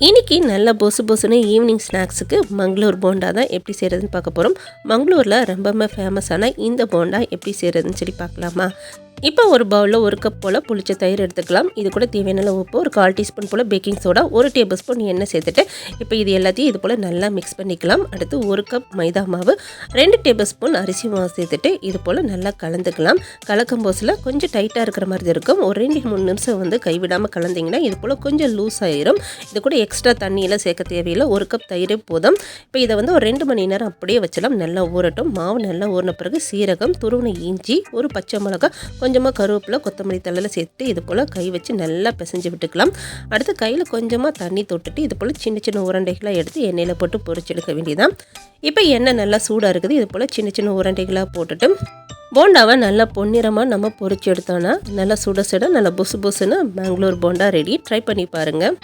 இன்னைக்கு நல்ல பொசு பொசுன்னு ஈவினிங் ஸ்நாக்ஸுக்கு மங்களூர் போண்டா தான் எப்படி செய்கிறதுன்னு பார்க்க போகிறோம் மங்களூரில் ரொம்பவுமே ஃபேமஸான இந்த போண்டா எப்படி செய்கிறதுன்னு சொல்லி பார்க்கலாமா? இப்போ ஒரு பவுலில் ஒரு கப் போல் புளிச்ச தயிர் எடுத்துக்கலாம். இது கூட தேவையான உப்பு ஒரு கால் டீஸ்பூன் போல் பேக்கிங் சோடா ஒரு டேபிள் ஸ்பூன் எண்ணெய் சேர்த்துட்டு இப்போ இது எல்லாத்தையும் இது போல் நல்லா மிக்ஸ் பண்ணிக்கலாம். அடுத்து ஒரு கப் மைதா மாவு ரெண்டு டேபிள் ஸ்பூன் அரிசி மாவு சேர்த்துட்டு இது போல் நல்லா கலந்துக்கலாம். கலக்கும் போசில் கொஞ்சம் டைட்டாக இருக்கிற மாதிரி இருக்கும். ஒரு ரெண்டு மூணு நிமிஷம் வந்து கைவிடாமல் கலந்தீங்கன்னா இது போல் கொஞ்சம் லூஸ் ஆயிரும். இது கூட எக்ஸ்ட்ரா தண்ணியெல்லாம் சேர்க்க தேவையில்லை. ஒரு கப் தயிரே போதும். இப்போ இதை வந்து ஒரு ரெண்டு மணி நேரம் அப்படியே வச்சலாம் நல்லா ஊறட்டும். மாவு நல்லா ஊறின பிறகு சீரகம் துருவன இஞ்சி ஒரு பச்சை மிளகா கொஞ்சமாக கருவேப்பிலை கொத்தமல்லி தழையில் சேர்த்து இது போல் கை வச்சு நல்லா பிசைஞ்சு விட்டுக்கலாம். அடுத்து கையில் கொஞ்சமாக தண்ணி தொட்டுட்டு இது போல் சின்ன சின்ன உருண்டைகளாக எடுத்து எண்ணெயில் போட்டு பொரிச்செடுக்க வேண்டியதான் இப்போ எண்ணெய் நல்லா சூடாக இருக்குது. இது போல் சின்ன சின்ன உருண்டைகளாக போட்டுட்டு போண்டாவை நல்லா பொன்னிறமாக நம்ம பொரிச்சு எடுத்தோன்னா நல்லா சுட சுட நல்லா புசு புசுன்னு பெங்களூர் போண்டா ரெடி. ட்ரை பண்ணி பாருங்கள்